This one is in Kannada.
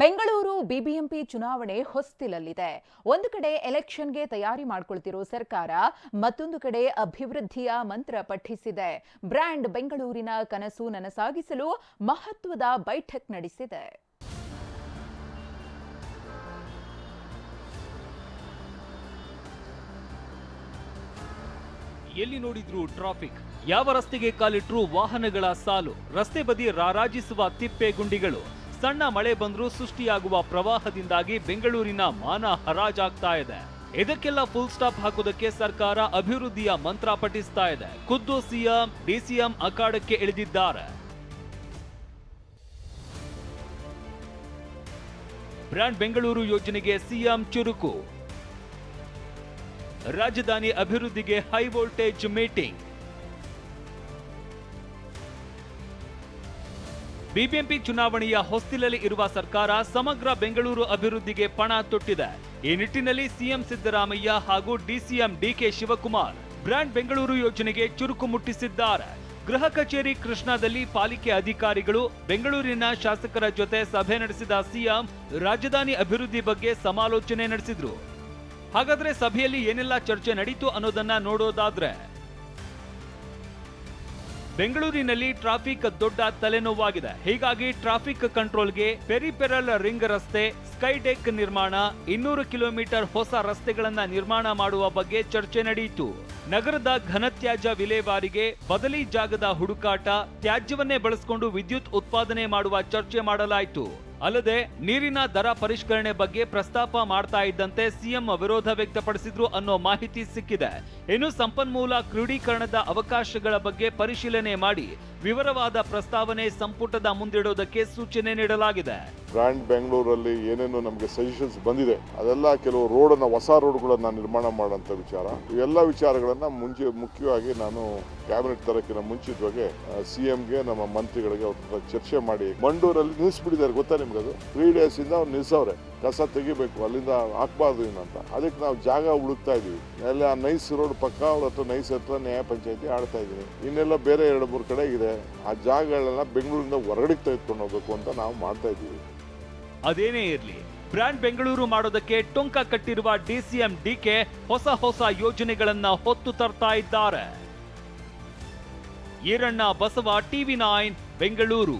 ಬೆಂಗಳೂರು ಬಿಬಿಎಂಪಿ ಚುನಾವಣೆ ಹೊಸ್ತಿಲಲ್ಲಿದೆ. ಒಂದು ಕಡೆ ಎಲೆಕ್ಷನ್ಗೆ ತಯಾರಿ ಮಾಡ್ಕೊಳ್ತಿರೋ ಸರ್ಕಾರ ಮತ್ತೊಂದು ಕಡೆ ಅಭಿವೃದ್ಧಿಯ ಮಂತ್ರ ಪಠಿಸಿದೆ. ಬ್ರ್ಯಾಂಡ್ ಬೆಂಗಳೂರಿನ ಕನಸು ನನಸಾಗಿಸಲು ಮಹತ್ವದ ಬೈಠಕ್ ನಡೆಸಿದೆ. ಎಲ್ಲಿ ನೋಡಿದ್ರು ಟ್ರಾಫಿಕ್. ಯಾವ ರಸ್ತೆಗೆ ಕಾಲಿಟ್ರೂ ವಾಹನಗಳ ಸಾಲು. ರಸ್ತೆ ಬದಿ ರಾರಾಜಿಸುವ ತಿಪ್ಪೆ ಗುಂಡಿಗಳು. ಸಣ್ಣ ಮಳೆ ಬಂದರೂ ಸೃಷ್ಟಿಯಾಗುವ ಪ್ರವಾಹದಿಂದಾಗಿ ಬೆಂಗಳೂರಿನ ಮಾನ ಹರಾಜಾಗ್ತಾ ಇದೆ. ಇದಕ್ಕೆಲ್ಲ ಫುಲ್ ಸ್ಟಾಪ್ ಹಾಕೋದಕ್ಕೆ ಸರ್ಕಾರ ಅಭಿವೃದ್ಧಿಯ ಮಂತ್ರ ಪಠಿಸ್ತಾ ಇದೆ. ಖುದ್ದು ಸಿಎಂ, ಡಿಸಿಎಂ ಅಖಾಡಕ್ಕೆ ಇಳಿದಿದ್ದಾರೆ. ಬ್ರ್ಯಾಂಡ್ ಬೆಂಗಳೂರು ಯೋಜನೆಗೆ ಸಿಎಂ ಚುರುಕು. ರಾಜಧಾನಿ ಅಭಿವೃದ್ಧಿಗೆ ಹೈ ವೋಲ್ಟೇಜ್ ಮೀಟಿಂಗ್. ಬಿಬಿಎಂಪಿ ಚುನಾವಣೆಯ ಹೊಸ್ತಿಲಲ್ಲಿ ಇರುವ ಸರ್ಕಾರ ಸಮಗ್ರ ಬೆಂಗಳೂರು ಅಭಿವೃದ್ಧಿಗೆ ಪಣ ತೊಟ್ಟಿದೆ. ಈ ನಿಟ್ಟಿನಲ್ಲಿ ಸಿಎಂ ಸಿದ್ದರಾಮಯ್ಯ ಹಾಗೂ DCM DK Shivakumar brand Bengaluru ಯೋಜನೆಗೆ ಚುರುಕು ಮುಟ್ಟಿಸಿದ್ದಾರೆ. ಗೃಹ ಕಚೇರಿ ಕೃಷ್ಣಾದಲ್ಲಿ ಪಾಲಿಕೆ ಅಧಿಕಾರಿಗಳು ಬೆಂಗಳೂರಿನ ಶಾಸಕರ ಜೊತೆ ಸಭೆ ನಡೆಸಿದ ಸಿಎಂ ರಾಜಧಾನಿ ಅಭಿವೃದ್ಧಿ ಬಗ್ಗೆ ಸಮಾಲೋಚನೆ ನಡೆಸಿದ್ರು. ಹಾಗಾದ್ರೆ ಸಭೆಯಲ್ಲಿ ಏನೆಲ್ಲ ಚರ್ಚೆ ನಡೀತು ಅನ್ನೋದನ್ನ ನೋಡೋದಾದ್ರೆ ಬೆಂಗಳೂರಿನಲ್ಲಿ ಟ್ರಾಫಿಕ್ ದೊಡ್ಡ ತಲೆನೋವಾಗಿದೆ. ಹೀಗಾಗಿ ಟ್ರಾಫಿಕ್ ಕಂಟ್ರೋಲ್ಗೆ ಪೆರಿಪೆರಲ್ ರಿಂಗ್ ರಸ್ತೆ, ಸ್ಕೈಡೆಕ್ ನಿರ್ಮಾಣ, ಇನ್ನೂರು ಕಿಲೋಮೀಟರ್ ಹೊಸ ರಸ್ತೆಗಳನ್ನ ನಿರ್ಮಾಣ ಮಾಡುವ ಬಗ್ಗೆ ಚರ್ಚೆ ನಡೆಯಿತು. ನಗರದ ಘನತ್ಯಾಜ್ಯ ವಿಲೇವಾರಿಗೆ ಬದಲಿ ಜಾಗದ ಹುಡುಕಾಟ, ತ್ಯಾಜ್ಯವನ್ನೇ ಬಳಸಿಕೊಂಡು ವಿದ್ಯುತ್ ಉತ್ಪಾದನೆ ಮಾಡುವ ಚರ್ಚೆ ಮಾಡಲಾಯಿತು. ಅಲ್ಲದೆ ನೀರಿನ ದರ ಪರಿಷ್ಕರಣೆ ಬಗ್ಗೆ ಪ್ರಸ್ತಾಪ ಮಾಡ್ತಾ ಇದ್ದಂತೆ ಸಿಎಂ ವಿರೋಧ ವ್ಯಕ್ತಪಡಿಸಿದ್ರು ಅನ್ನೋ ಮಾಹಿತಿ ಸಿಕ್ಕಿದೆ. ಇನ್ನು ಸಂಪನ್ಮೂಲ ಕ್ರೋಢೀಕರಣದ ಅವಕಾಶಗಳ ಬಗ್ಗೆ ಪರಿಶೀಲನೆ ಮಾಡಿ ವಿವರವಾದ ಪ್ರಸ್ತಾವನೆ ಸಂಪುಟದ ಮುಂದಿಡೋದಕ್ಕೆ ಸೂಚನೆ ನೀಡಲಾಗಿದೆ. ಗ್ರ್ಯಾಂಡ್ ಬೆಂಗಳೂರಲ್ಲಿ ಏನೇನು ನಮಗೆ ಸಜೆಷನ್ಸ್ ಬಂದಿದೆ. ಅದೆಲ್ಲ ಕೆಲವು ರೋಡನ್ನ, ಹೊಸ ರೋಡ್ಗಳನ್ನ ನಿರ್ಮಾಣ ಮಾಡುವಂತ ವಿಚಾರ. ಇವೆಲ್ಲ ವಿಚಾರಗಳನ್ನ ಮುಂಚೆ ಮುಖ್ಯವಾಗಿ ನಾನು ಕ್ಯಾಬಿನೆಟ್ ತರಕ್ಕಿಂತ ಮುಂಚಿತವಾಗಿ ಸಿ ಎಂಗೆ ನಮ್ಮ ಮಂತ್ರಿಗಳಿಗೆ ಅವ್ರ ಚರ್ಚೆ ಮಾಡಿ ಮಂಡೂರಲ್ಲಿ ನಿಲ್ಲಿಸ್ಬಿಟ್ಟಿದ್ದಾರೆ. ಗೊತ್ತಾ ನಿಮ್ಗೆ ಅದು ತ್ರೀ ಡೇಸ್ ಇಂದ ಅವ್ರು ನಿಲ್ಸವ್ರೆ ಕಸ ತೆಗಿಬೇಕು, ಅಲ್ಲಿಂದ ಹಾಕ್ಬಾರ್ದು ಏನಂತ ಅದಕ್ಕೆ ನಾವು ಜಾಗ ಹುಡುಕ್ತಾ ಇದೀವಿ ಎಲ್ಲ ನೈಸ್ ರೋಡ್ ಪಕ್ಕ ಅವ್ರ ಹತ್ರ, ನೈಸ್ ಹತ್ರ ನ್ಯಾಯ ಪಂಚಾಯತಿ ಆಡ್ತಾ ಇದೀವಿ ಇನ್ನೆಲ್ಲ ಬೇರೆ ಎರಡು ಮೂರು ಕಡೆ ಇದೆ. ಆ ಜಾಗಗಳನ್ನ ಬೆಂಗಳೂರಿಂದ ಹೊರಗಡೆ ತೆಗೆದುಕೊಂಡು ಹೋಗ್ಬೇಕು ಅಂತ ನಾವು ಮಾಡ್ತಾ ಇದೀವಿ ಅದೇನೇ ಇರಲಿ, ಬ್ರ್ಯಾಂಡ್ ಬೆಂಗಳೂರು ಮಾಡೋದಕ್ಕೆ ಟೊಂಕ ಕಟ್ಟಿರುವ ಡಿಸಿಎಂ ಡಿಕೆ ಹೊಸ ಹೊಸ ಯೋಜನೆಗಳನ್ನ ಹೊತ್ತು ತರ್ತಾ ಇದ್ದಾರೆ. Eranna Basava TV nine, Bengaluru.